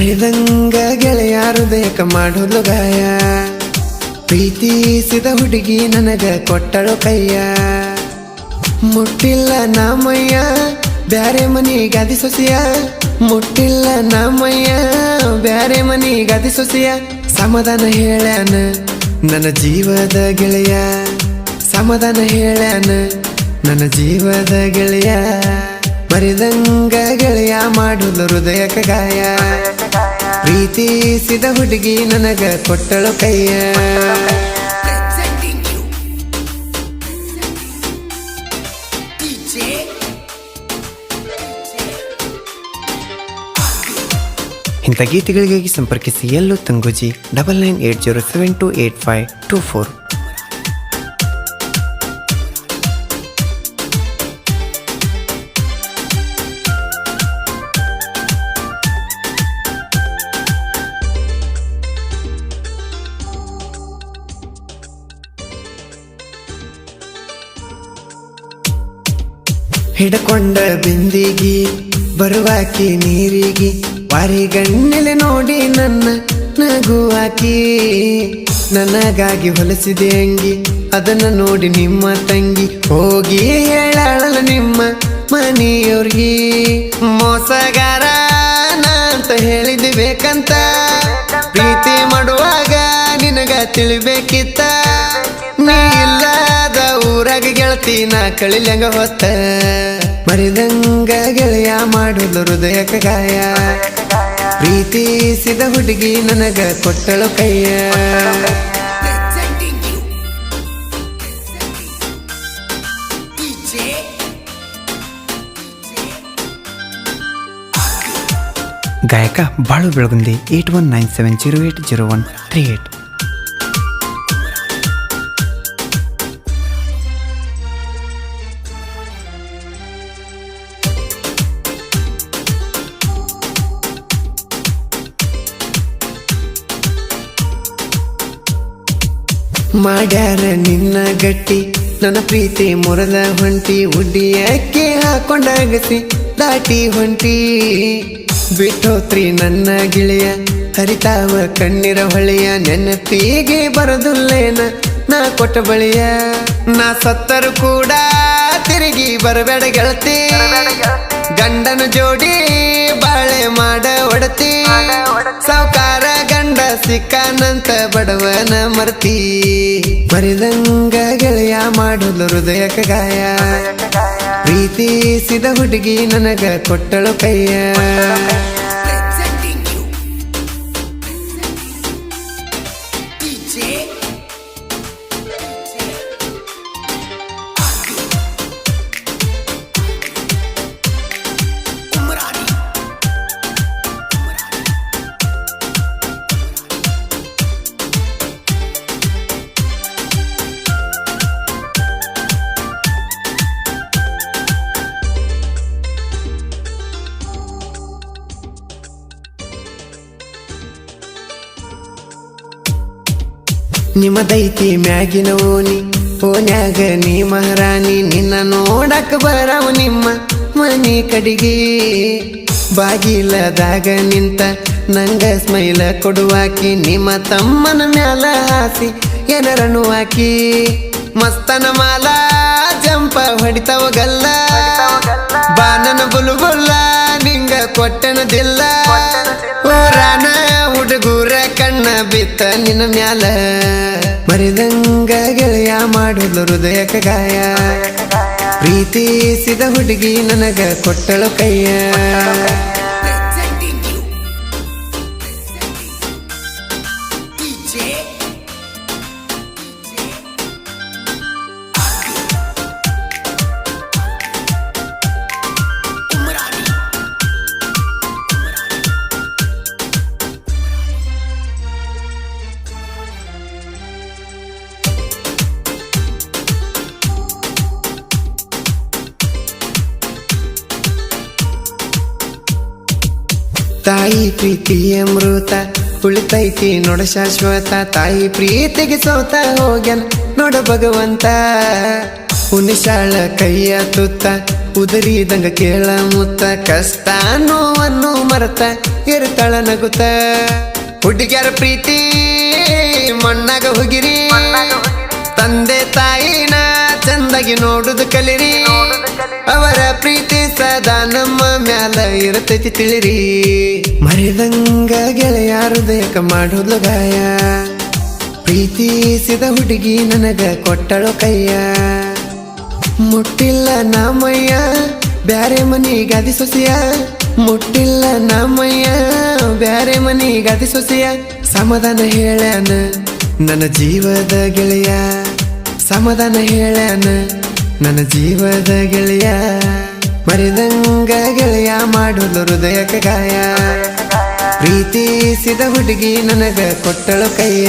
ಮರಿದಂಗ ಗೆಳೆಯ ಹೃದಯಕ ಮಾಡೋದು ಗಾಯ. ಪ್ರೀತಿಸಿದ ಹುಡುಗಿ ನನಗ ಕೊಟ್ಟಳು ಕೈಯ. ಮುಟ್ಟಿಲ್ಲ ನಾಮಯ್ಯ, ಬ್ಯಾರೆ ಮನಿ ಗಾದಿ ಸೊಸಿಯ. ಮುಟ್ಟಿಲ್ಲ ನಾಮಯ್ಯ, ಬ್ಯಾರೆ ಮನಿ ಗಾದಿ ಸೊಸಿಯ. ಸಮಾಧಾನ ಹೇಳ್ಯಾನ ನನ್ನ ಜೀವದ ಗೆಳೆಯ. ಸಮಾಧಾನ ಹೇಳ್ಯಾನ ನನ್ನ ಜೀವದ ಗೆಳೆಯ. ಮರಿದಂಗ ಗೆಳೆಯ ಮಾಡುದು ಹೃದಯಕ ಗಾಯ. ಪ್ರೀತಿಸಿದ ಹುಡುಗಿ ನನಗ ಕೊಟ್ಟಳು ಕೈಯ. ಇಂಥ ಗೀತೆಗಳಿಗಾಗಿ ಸಂಪರ್ಕಿಸಿ ಎಲ್ಲೋ ತಂಗುಜಿ double nine eight zero seven two eight five two four ಹಿಡ್ಕೊಂಡ ಬಿಂದಿಗಿ, ಬರುವಾಕಿ ನೀರಿಗಿ, ವಾರಿಗಣ್ಣಲೆ ನೋಡಿ ನನ್ನ ನಗುವಾಕಿ. ನನಗಾಗಿ ಹೊಲಸಿದೆ ಅಂಗಿ, ಅದನ್ನ ನೋಡಿ ನಿಮ್ಮ ತಂಗಿ, ಹೋಗಿ ಹೇಳಾಳಲ್ಲ ನಿಮ್ಮ ಮನೆಯವ್ರಿಗೆ. ಮೋಸಗಾರ ಅಂತ ಹೇಳಿದೆ ಬೇಕಂತ, ಪ್ರೀತಿ ಮಾಡುವಾಗ ನಿನಗ ತಿಳಿಬೇಕಿತ್ತ. ಗೆಳತಿ ನಾ ಕಳಿಲಂಗ ಹೊತ್ತ. ಮರಿದಂಗ ಗೆಳೆಯ ಮಾಡುದು ಹೃದಯಕ ಗಾಯ ಪ್ರೀತಿಸಿದ ಹುಡುಗಿ ನನಗ ಕೊಟ್ಟಳು ಕೈಯ. ಗಾಯಕ Balu Belagundi eight one nine seven zero eight zero one three eight ಮಾಡ್ಯಾರ ನಿನ್ನ ಗಟ್ಟಿ. ನನ್ನ ಪ್ರೀತಿ ಮುರದ ಹೊಂಟಿ, ಉಡ್ಡಿಯಕ್ಕೆ ಹಾಕೊಂಡ ಹಾಕೊಂಡಾಗಿಸಿ, ದಾಟಿ ಹೊಂಟಿ. ಬಿಟ್ಟೋತ್ರಿ ನನ್ನ ಗಿಳಿಯ, ಹರಿತಾವ ಕಣ್ಣಿರ ಹೊಳೆಯ, ನೆನಪಿಗೆ ಬರದುಲ್ಲೇನ ನಾ ಕೊಟ್ಟ ಬಳಿಯ. ನಾ ಸತ್ತರು ಕೂಡ ತಿರುಗಿ ಬರಬೇಡ ಗೆಳತಿ. ಗಂಡನ ಜೋಡಿ ಬಾಳೆ ಮಾಡ ಒಡತಿ. ಸಾವುಕಾರ ಗಂಡ ಸಿಕ್ಕಾನಂತ ಬಡವನ ಮರ್ತಿ. ಮರಿದಂಗ ಗೆಳೆಯ ಮಾಡುದು ಹೃದಯಕ ಗಾಯ. ಪ್ರೀತಿಸಿದ ಹುಡುಗಿ ನನಗ ಕೊಟ್ಟಳು ಕೈಯ. ನಿಮ್ಮದೈತಿ ಮ್ಯಾಗಿನ ಓನಿ ಓನ್ಯಾಗ ನೀ ಮಹಾರಾಣಿ, ನಿನ್ನ ನೋಡಕ್ ಬರವ ನಿಮ್ಮ ಮನೆ ಕಡಿಗೆ. ಬಾಗಿಲದಾಗ ನಿಂತ ನಂಗ ಸ್ಮೈಲ ಕೊಡುವಾಕಿ, ನಿಮ್ಮ ತಮ್ಮನ ಮ್ಯಾಲ ಹಾಸಿ ಏನರನು ಹಾಕಿ. ಮಸ್ತನ ಮಾಲ ಜಂಪ ಹೊಡಿತಾವ ಗಲ್ಲ. ಬಾನನ ಬುಲ್ಬುಲ್ಲ ನಿಂಗ ಕೊಟ್ಟನದಿಲ್ಲ ಊರಾನ ಹುಡುಗೂರ ಕಣ್ಣ ಬಿತ್ತ ನಿನ್ನ ಮ್ಯಾಲ. ಮರಿದಂಗ ಗೆಳೆಯ ಮಾಡುದು ಹೃದಯಕ ಗಾಯ. ಪ್ರೀತಿಸಿದ ಹುಡುಗಿ ನನಗ ಕೊಟ್ಟಳು ಕೈಯ. ತಾಯಿ ಪ್ರೀತಿ ಅಮೃತ, ಉಳಿತೈತಿ ನೋಡ ಶಾಶ್ವತ. ತಾಯಿ ಪ್ರೀತಿಗೆ ಸೋತ ಹೋಗ್ಯಾನ ನೋಡ ಭಗವಂತ. ಹುನಿಶಾಳ ಕೈಯ ತುತ್ತ, ಉದರಿದಂಗ ಕೇಳ ಮುತ್ತ. ಕಷ್ಟ ನೋವನ್ನು ಮರತ ಇರ್ತಾಳ ನಗುತ್ತ. ಹುಡುಗ್ಯಾರ ಪ್ರೀತಿ, ಮಣ್ಣಾಗ ಹುಗಿರಿ. ತಂದೆ ತಾಯಿನ ಚಂದಾಗಿ ನೋಡುದು ಕಲಿರಿ. ಅವರ ಪ್ರೀತಿ ಸದಾ ನಮ್ಮ ಮ್ಯಾಲ ಇರತೈತಿ ತಿಳಿರಿ. ಮರಿದಂಗ ಗೆಳೆಯಾರು ದೇಕ ಮಾಡೋದ್ಲು ಗಾಯ ಪ್ರೀತಿಸಿದ ಹುಡುಗಿ ನನಗ ಕೊಟ್ಟಳು ಕೈಯ. ಮುಟ್ಟಿಲ್ಲ ನಾಮಯ್ಯ, ಬ್ಯಾರೆ ಮನಿ ಗಾದಿ ಸೊಸೆಯ. ಮುಟ್ಟಿಲ್ಲ ನಾಮಯ್ಯ, ಬ್ಯಾರೆ ಮನಿ ಗಾದಿ ಸೊಸೆಯ. ಸಮಾಧಾನ ಹೇಳ್ಯಾನ ನನ್ನ ಜೀವದ ಗೆಳೆಯ. ಸಮಾಧಾನ ಹೇಳ್ಯಾನ ನನ್ನ ಜೀವದ ಗೆಳೆಯ ಮರಿದಂಗ ಗೆಳೆಯ ಮಾಡುವುದು ಹೃದಯಕ ಗಾಯ. ಪ್ರೀತಿಸಿದ ಹುಡುಗಿ ನನಗ ಕೊಟ್ಟಳು ಕೈಯ.